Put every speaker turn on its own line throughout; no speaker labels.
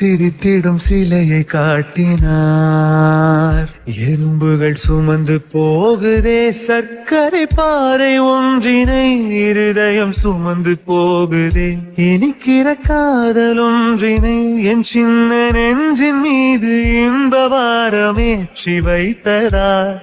சிரித்திடும் சிலையை காட்டினார். எறும்புகள் சுமந்து போகுதே சர்க்கரை பாறை ஒன்றினை இருதயம் சுமந்து போகுதே. இனிக்கிற காதல் ஒன்றினை என் சின்ன நெஞ்சின் மீது இன்ப வாரமேற்றி வைத்ததார்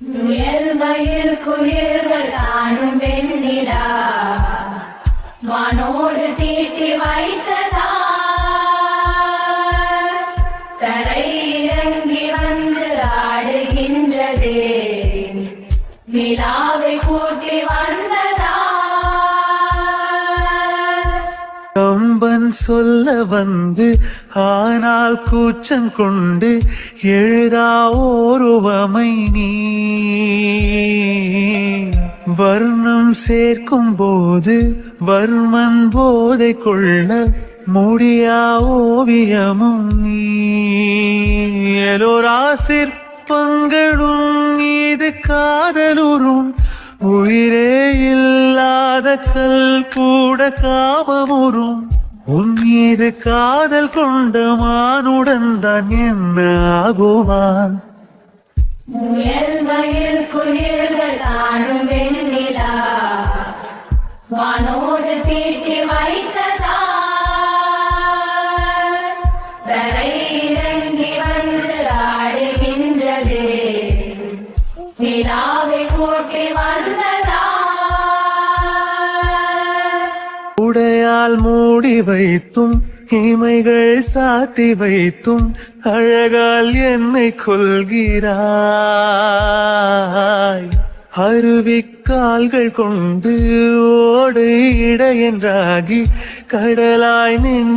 முயல் மயில் குயில்கள் காணும் வெண்ணிலா. வானோடு தீட்டி வைத்ததா? ஆடுகின்றதே நிலாவை கூட்டி வந்ததா?
கம்பன் சொல்ல வந்து ஆனால் கூச்சம் கொண்டு எழுதா ஓருவமை நீ. வர்ணம் சேர்க்கும் போது வர்மன் போதை கொள்ள முடியா ஓவியமும் நீ. எலோரா சிற்பங்களும் மீது காதலுறும் உயிரே இல்லாத கல் கூட காபமுறும் உன் மீது காதல் கொண்ட மானுடன் தான் என்ன ஆகுவான்?
முயல் மயில் குயில்கள் காணும் வெண்ணிலா. வானோடு தீட்டி வைத்த
உடையால் மூடி வைத்தும் இமைகள் சாத்தி வைத்தும் அழகால் என்னை கொள்கிறாய் அருவிக்கால்கள் கொண்டு ஓடு இடையென்றாகி கடலாய் நின்று